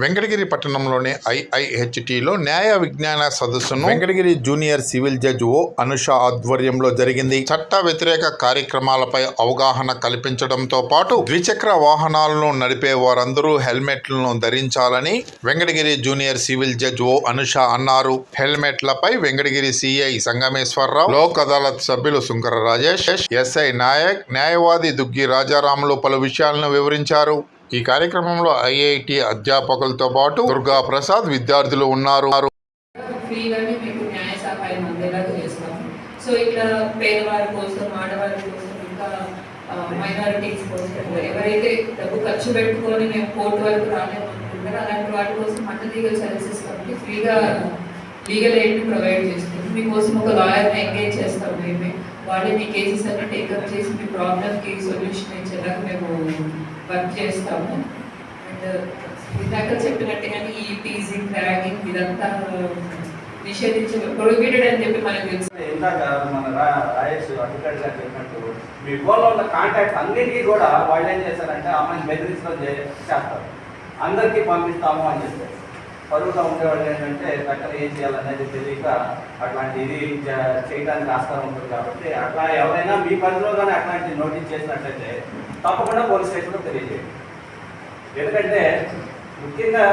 Venkatagiri పట్టణంలోని ఐఐహెచ్టిలో న్యాయ విజ్ఞాన సదస్సును Venkatagiri junior civil judge O Anusha ఆధ్వర్యంలో జరిగింది. చట్ట వ్యతిరేక కార్యక్రమాలపై అవగాహన కల్పించడంతో పాటు ద్విచక్ర వాహనాలను నడిపే వారందరూ హెల్మెట్లను ధరించాలని Venkatagiri junior civil judge O Anusha అన్నారు. హెల్మెట్లపై వెంకటగిరి సిఐ సంగమేశ్వరరావు లోక్ అదాలత్ సభ్యులు శుంకర రాజేష్ ఎస్ఐ నాయక్ న్యాయవాది దుగ్గి రాజారాములు పలు విషయాలను వివరించారు. ఈ కార్యక్రమంలో ఐఐటి అధ్యాపకులతో పాటు దుర్గా ప్రసాద్ విద్యార్థులు ఉన్నారు. ఫ్రీగానే మీకు న్యాయ సహాయం అందేలాగా చేస్తాం. సో ఇట్లా పేదవారి కోసం ఆడవారి కోసం ఇంకా మైనారిటీస్ కోసం ఎవరైతే డబ్బు ఖర్చు పెట్టుకొని మేము కోర్టు వరకు రాలేమనుకుంటారో అలాంటి వాటి కోసం అండర్ లీగల్ సర్వీసెస్ కాబట్టి ఫ్రీగా లీగల్ ఎయిడ్ ప్రొవైడ్ చేస్తుంది మీకోసం ఒక లాయర్ని ఎంగేజ్ చేస్తాం మేమే. వాళ్ళు మీ కేసెస్ అన్ని టేకప్ చేసి మీ ప్రాబ్లమ్కి సొల్యూషన్ ఇచ్చేలాగా మేము వర్క్ చేస్తాము. అండ్ ఇందాక చెప్పినట్టుగానే ఈ టీజింగ్ ర్యాగింగ్ ఇదంతా నిషేధించ ప్రొహిబిటెడ్ అని చెప్పి మనకు తెలుసు. ఇందాక మన రా- రాజేష్ చెప్పినట్టు మీ ఫోన్లో ఉన్న కాంటాక్ట్ అన్నిటికీ కూడా వాళ్ళు ఏం చేశారంటే అమ్మాయిని బెదిరించడం చేస్తారు. అందరికీ పంపిస్తాము అని చెప్పారు పరువుగా ఉండేవాళ్ళు ఏంటంటే పక్కన ఏం చేయాలనేది తెలియక అట్లాంటి ఇది చేయడానికి ఆస్కారం ఉంటుంది కాబట్టి అట్లా ఎవరైనా మీ పరిధిలోగానే అట్లాంటి నోటీస్ చేసినట్లయితే తప్పకుండా పోలీస్ స్టేషన్లో తెలియజేయండి. ఎందుకంటే ముఖ్యంగా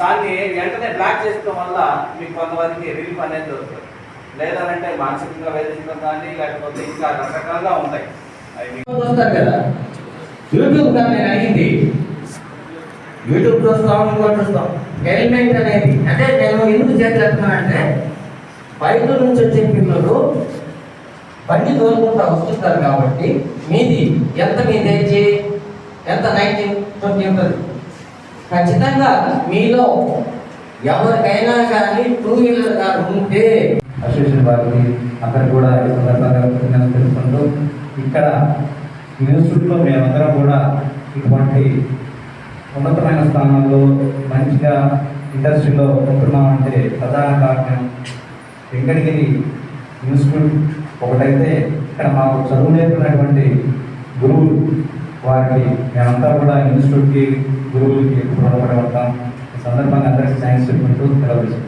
దాన్ని వెంటనే బ్లాక్ చేసుకోవడం వల్ల మీకు కొంతమందికి రిలీఫ్ అనేది దొరుకుతుంది. లేదంటే మానసికంగా వేధించడం కానీ లేకపోతే ఇంకా రకరకాలుగా ఉంటాయి. అవి కదా. యూట్యూబ్ కానీ అయింది. యూట్యూబ్ చూస్తాం ఇంకోటి చూస్తాం హెల్మెట్ అనేది అంటే నేను ఎందుకు చేస్తున్నా అంటే బయట నుంచి వచ్చే పిల్లలు బండి తోలుకుంటా వస్తుంటారు కాబట్టి మీది ఎంత మీది తెచ్చి ఎంత నైన్టీన్ ట్వంటీ ఉంటుంది. ఖచ్చితంగా మీలో ఎవరికైనా కానీ టూ వీలర్ కానీ ఉంటే అసోసియేషన్ వారికి అందరు కూడా ఈ సందర్భంగా తెలుసుకుంటూ ఇక్కడ ఇన్స్టిట్యూట్లో మేమందరం కూడా ఇటువంటి ఉన్నతమైన స్థానంలో మంచిగా ఇండస్ట్రీలో ఉంటున్నామంటే ప్రధాన కారణం వెంకటగిరి ఇన్స్టిట్యూట్ ఒకటైతే ఇక్కడ మాకు చదువు నేర్పినటువంటి గురువులు వారికి మేమంతా కూడా ఇన్స్టిట్యూట్కి గురువులకి రుణపడి ఉంటాం. ఈ సందర్భంగా అందరికీ థ్యాంక్స్ చెప్పుకుంటూ తెలవచ్చు